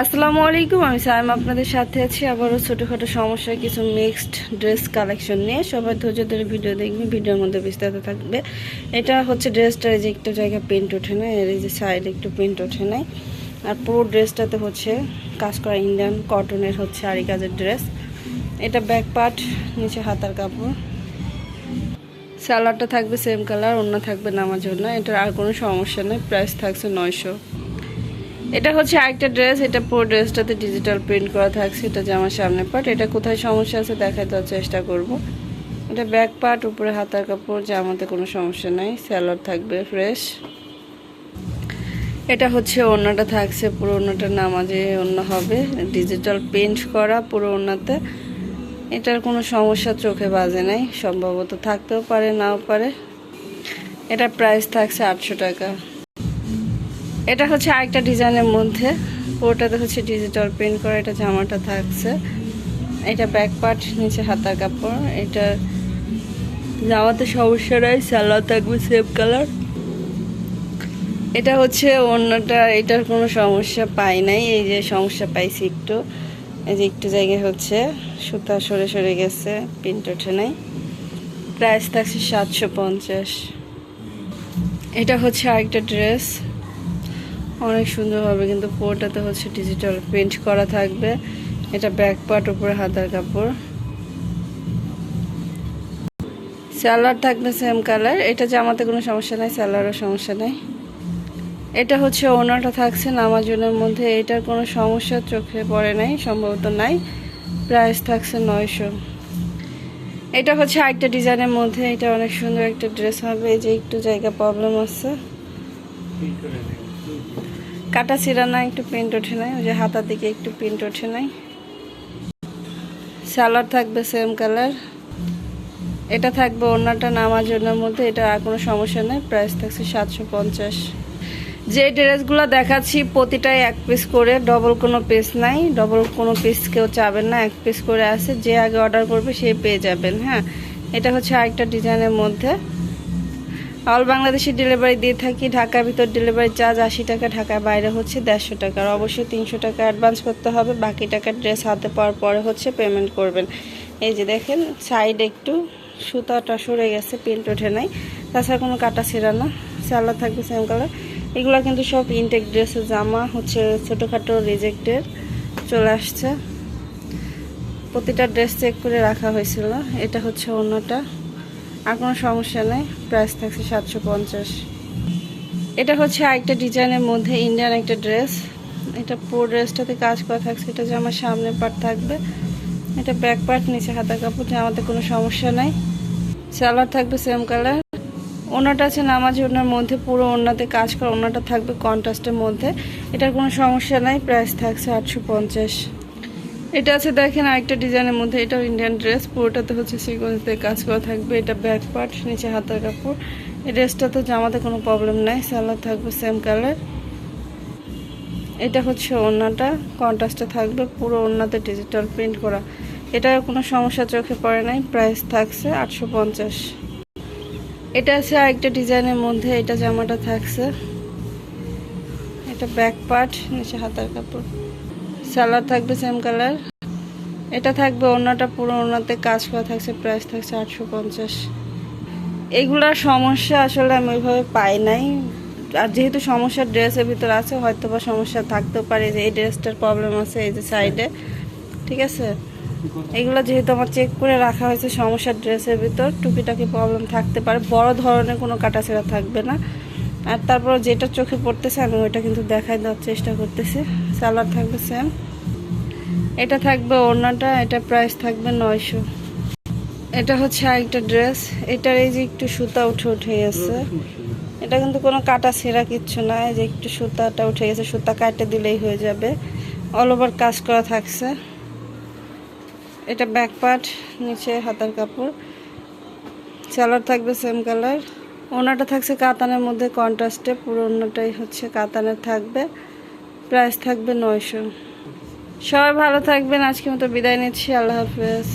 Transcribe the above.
আসসালামু আলাইকুম, আমি সাইম আপনাদের সাথে আছি। আবারও ছোটোখাটো সমস্যা কিছু মিক্সড ড্রেস কালেকশন নিয়ে। সবাই ধৈর্য ধরে ভিডিও দেখবে ভিডিওর মধ্যে বিস্তারিত থাকবে। এটা হচ্ছে ড্রেসটা যে একটু জায়গায় প্রিন্ট ওঠে না এর যে সাইড একটু প্রিন্ট ওঠে নাই। আর পুরো ড্রেসটাতে হচ্ছে কাজ করা ইন্ডিয়ান কটনের হচ্ছে আরি কাজের ড্রেস এটা ব্যাক পার্ট নিচে হাতার কাপড়। স্যালাডটা থাকবে সেম কালার অন্য থাকবে নামার জন্য এটার আর কোনো সমস্যা নেই প্রাইস থাকছে নয়শো। এটা হচ্ছে আরেকটা ড্রেস, এটা পুরো ড্রেসটাতে ডিজিটাল প্রিন্ট করা থাকছে, এটা জামার সামনে পার্ট এটা কোথায় সমস্যা আছে দেখাতে দেওয়ার চেষ্টা করব। এটা ব্যাক পার্ট উপরে হাতার কাপড় জামাতে কোনো সমস্যা নাই স্যালাড থাকবে ফ্রেশ এটা হচ্ছে ওড়নাটা থাকছে, পুরো ওড়নাটা নামাজে অন্য হবে। ডিজিটাল প্রিন্ট করা পুরো ওড়নাতে। এটার কোনো সমস্যা চোখে বাজে নাই, সম্ভবত থাকতেও পারে, নাও পারে। এটা প্রাইস থাকছে আটশো টাকা। এটা হচ্ছে আরেকটা ডিজাইনের মধ্যে। পুরোটাতে হচ্ছে ডিজিটাল প্রিন্ট করা, এটা জামাটা থাকছে। এটা ব্যাক পার্ট নিচে হাতার কাপড়। এটা জামাতে সমস্যা নাই সালোয়ার থাকবে সেম কালার এটা হচ্ছে অন্যটা, এটার কোনো সমস্যা পাই নাই। এই যে সমস্যা পাইছি একটু। এই যে একটু জায়গায় হচ্ছে, সুতা সরে সরে গেছে প্রিন্ট ওঠে নাই। প্রাইস থাকছে সাতশো পঞ্চাশ। এটা হচ্ছে আরেকটা ড্রেস অনেক সুন্দর হবে, কিন্তু পুরোটাতে হচ্ছে ডিজিটাল প্রিন্ট করা থাকবে। এটা ব্যাক পার্ট উপরে হাতার কাপড়। স্যালার থাকবে সেম কালার এটা জামাতে কোনো সমস্যা নাই স্যালারও সমস্যা নাই। এটা হচ্ছে ওনাটা থাকছে নামাজনের মধ্যে, এটার কোনো সমস্যা চোখে পড়ে নাই, সম্ভবত নাই। প্রাইস থাকছে নয়শো। এটা হচ্ছে আরেকটা ডিজাইনের মধ্যে, এটা অনেক সুন্দর একটা ড্রেস হবে যে একটু জায়গা প্রবলেম আছে। কাটা ছিঁড়া না একটু প্রিন্ট ওঠে নাই, ওই যে হাতার দিকে একটু প্রিন্ট ওঠে নাই। সালোয়ার থাকবে সেম কালার এটা থাকবে অন্যটা নামার জন্য মধ্যে, এটা আর কোনো সমস্যা নেই প্রাইস থাকছে সাতশো পঞ্চাশ। যে ড্রেসগুলো দেখাচ্ছি, প্রতিটাই এক পিস করে ডবল কোনো পিস নাই ডবল কোনো পিস কেউ চাবেন না, এক পিস করে আছে, যে আগে অর্ডার করবে সে পেয়ে যাবেন হ্যাঁ। এটা হচ্ছে আরেকটা ডিজাইনের মধ্যে। অল বাংলাদেশে ডেলিভারি দিয়ে থাকি, ঢাকার ভিতর ডেলিভারি চার্জ আশি টাকা, ঢাকার বাইরে হচ্ছে দেড়শো টাকা। আর অবশ্যই তিনশো টাকা অ্যাডভান্স করতে হবে, বাকি টাকা ড্রেস হাতে পাওয়ার পরে হচ্ছে পেমেন্ট করবেন। এই যে দেখেন সাইডে একটু সুতাটা সরে গেছে প্রিন্ট ওঠে নাই। তাছাড়া কোনো কাটা ছেঁড়া না সালা থাকবে সেম কালার এগুলো কিন্তু সব ইনটেক ড্রেসের জামা, হচ্ছে ছোটোখাটো রিজেক্টের চলে আসছে। প্রতিটা ড্রেস চেক করে রাখা হয়েছিল, এটা হচ্ছে অন্যটা। আর কোনো সমস্যা নেই। প্রাইস থাকছে সাতশো পঞ্চাশ। এটা হচ্ছে আরেকটা ডিজাইনের মধ্যে ইন্ডিয়ান একটা ড্রেস এটা পুরো ড্রেসটাতে কাজ করা থাকছে। এটা যে আমার সামনে পার্ট থাকবে। এটা ব্যাক পার্ট নিচে হাতা কাপড় আমাদের কোনো সমস্যা নাই। সালোয়ার থাকবে সেম কালার ওনাটা আছে নামাজ ওনার মধ্যে, পুরো ওনাতে কাজ করা ওনাটা থাকবে কন্ট্রাস্টের মধ্যে। এটার কোনো সমস্যা নাই। প্রাইস থাকছে আটশো পঞ্চাশ। এটা আছে, দেখেন আরেকটা ডিজাইনের মধ্যে এটা ইন্ডিয়ান ড্রেস পুরোটাতে হচ্ছে সিকোয়েন্সে কাজ করা থাকবে। এটা ব্যাক পার্ট নিচে হাতের কাপড়। এই ড্রেসটাতে জামাতে কোনো প্রবলেম নাই সালোয়ার থাকবে সেম কালার এটা হচ্ছে ওড়নাটা কন্ট্রাস্টে থাকবে, পুরো ওড়নাতে ডিজিটাল প্রিন্ট করা। এটা কোনো সমস্যা চোখে পড়ে নাই প্রাইস থাকছে আটশো পঞ্চাশ। এটা আছে আরেকটা ডিজাইনের মধ্যে, এটা জামাটা থাকছে। এটা ব্যাক পার্ট নিচে হাতার কাপড়। সালোয়ার থাকবে সেম কালার এটা থাকবে অন্যটা পুরো অন্যতে কাজ করা থাকছে প্রাইস থাকছে আটশো পঞ্চাশ। এগুলার সমস্যা আসলে আমি ওইভাবে পাই নাই। আর যেহেতু সমস্যা ড্রেসের ভিতর আছে হয়তো বা সমস্যা থাকতেও পারে যে এই ড্রেসটার প্রবলেম আছে এই যে সাইডে ঠিক আছে? এগুলো যেহেতু আমার চেক করে রাখা হয়েছে সমস্যার ড্রেসের ভিতর, টুকিটাকি প্রবলেম থাকতে পারে। বড় ধরনের কোনো কাটাছেড়া থাকবে না। আর তারপর যেটা চোখে পড়তেছে, আমি ওইটা কিন্তু দেখাই দেওয়ার চেষ্টা করতেছি। সালার থাকবে সেম এটা থাকবে ওড়নাটা, এটা প্রাইস থাকবে নয়শো। এটা হচ্ছে আরেকটা ড্রেস এটার এই যে একটু সুতা উঠে উঠে গেছে। এটা কিন্তু কোনো কাটা ছেঁড়া কিচ্ছু না যে একটু সুতাটা উঠে গেছে, সুতা কাটে দিলেই হয়ে যাবে। অল ওভার কাজ করা থাকছে। এটা ব্যাক পার্ট নিচে হাতার কাপড়। সালোয়ার থাকবে সেম কালার ওনাটা থাকছে কাতানের মধ্যে কন্ট্রাস্টে পুরো অন্যটাই হচ্ছে কাতানের থাকবে। প্রাইস থাকবে নয়শো। সবাই ভালো থাকবেন আজকে মতো বিদায় নিচ্ছি আল্লাহ হাফেজ।